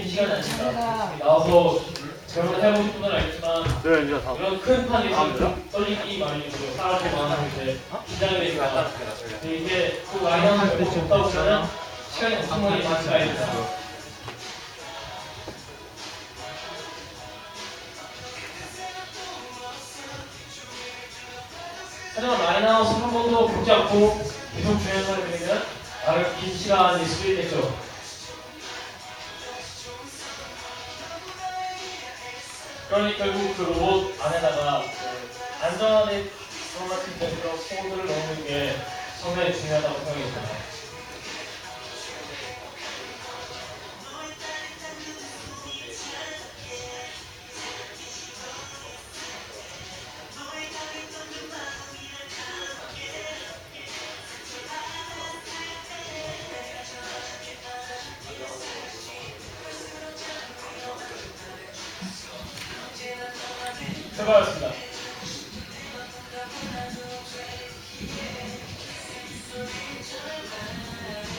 긴 시간이 아닙니다. 나와서 결혼을 해보신 분은 알겠지만 네, 이제 다. 이런 큰 판이 아, 지금 떨리기 마련이고요. 사람들이 많아서 이제 긴장이 되니까 근데 이게 또 라인업을 없다 보면 시간이 엄청나게 많이 가야 됩니다. 하지만 라인아웃을 한 번도 보지 않고 계속 주행 사람이 되면 나를 긴 시간이 수리겠죠. 그러니 결국 그 로봇 안에다가 그 안전하게 들어갈 수 있는 그런 코드를 넣는 게 상당히 중요하다고 생각이 듭니다. 출발했습니다.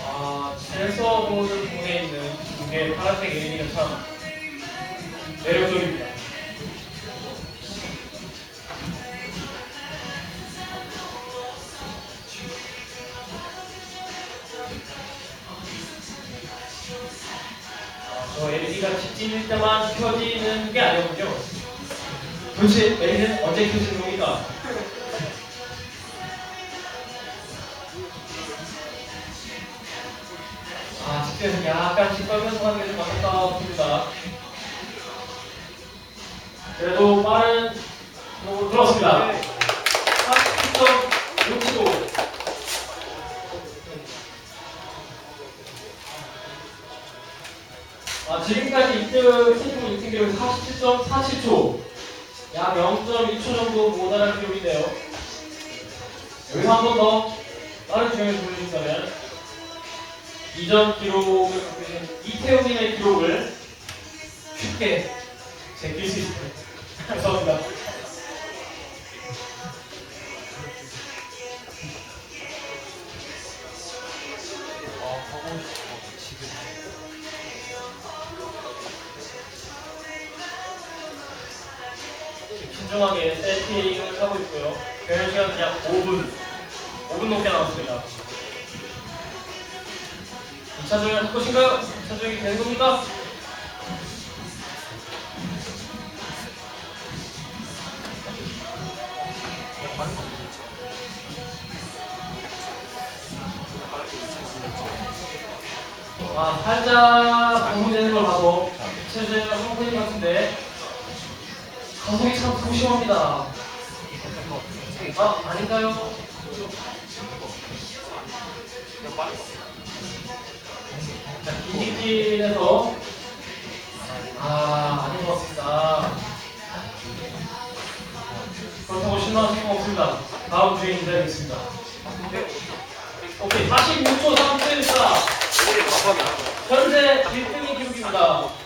아, 셀서보드 공에 있는 두개 파란색 에이미가 참 매력적입니다. 아, 저 LED가 집진일 때만 켜지는 게 아니었군요. 도대체 LED는 언제 켜지는 겁니까? 아, 집에서 약간 시뻘건한 게좀 맞았다 봅니다. 그래도 빠른 공으로 들었습니다. 40.65. 아, 지금까지 1등 팀 6등 기록이 47.47초. 약 0.2초 정도 모자란 기록인데요. 여기서 한 번 더 빠른 주행을 보여주신다면 이전 기록을 갖고 있는 이태웅님의 기록을 쉽게 제낄 수 있습니다. 감사합니다. 신중하게 세팅을 하고 있고요. 배열 시간 약 5분, 5분 넘게 남았습니다. 2차 조율 할 것인가요? 2차 조율이 되는 겁니까? 아, 살짝 공유되는 걸 봐서 2차 조율 성분이 같은데 가속이 참 소심합니다. 아, 아닌가요? 자, 기직진에서 아, 아닌 것 같습니다. 그렇다고 실망하실 거 없습니다. 다음 주에 인사드리겠습니다. 오케이, 46초 374. 현재 1등이 기록입니다.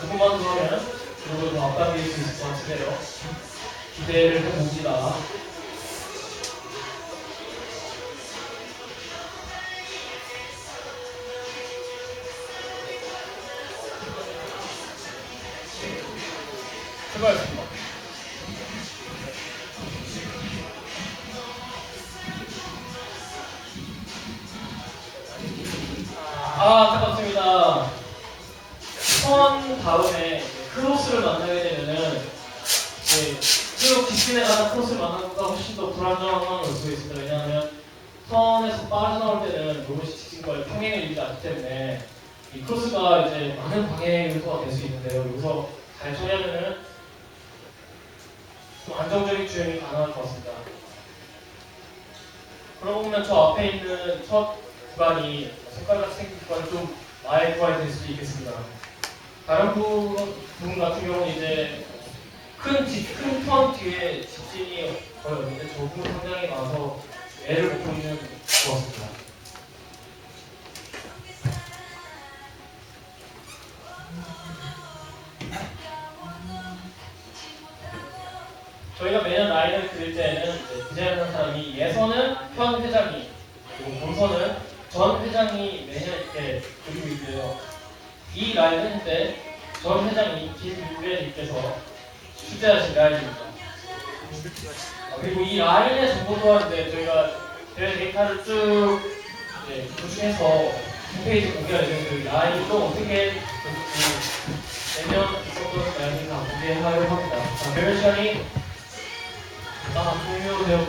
조금만 더 하면 그리고 더 앞당길 수 있을 것 같은데요. 기대를 해봅니다. 출발했습니다. 아, 안타깝습니다. 선 다음에 크로스를 만나게 되면은 이제 쭉 직진에 가는 크로스를 만나는 것보다 훨씬 더 불안정한 상황이 올수 있습니다. 왜냐하면 선에서 빠져나올 때는 로봇이 직진과의 평행을 이루지 않기 때문에 이 크로스가 이제 많은 방해 요소가 될 수 있는데요. 여기서 잘 처리하면은 좀 안정적인 주행이 가능할 것 같습니다. 그러고 보면 저 앞에 있는 첫 구간이 손가락같이 생긴 구간이 좀 마의 구간이 될 수도 있겠습니다. 다른 부분 같은 경우는 이제 큰 집, 큰 턴 뒤에 집진이 거의 없는데 좁은 성장이 나와서 애를 먹고 있는 좋았습니다. 저희가 매년 라인을 그릴 때는 디자인하는 사람이 예선은 현 회장이 그리고 본선은 전 회장이 매년 이렇게 그리고 있고요. 이 라인은 이제 전 회장이 김유배님께서 출제하신 라인입니다. 아, 그리고 이 라인의 정보 또한 이제 저희가 대회 데이터를 쭉 이제 조중해서 홈페이지 공개할 예정인데 이 라인도 어떻게 그 내년 있었던 라인을 다 공개하려고 합니다. 자, 대회 시간이 아, 종료되었고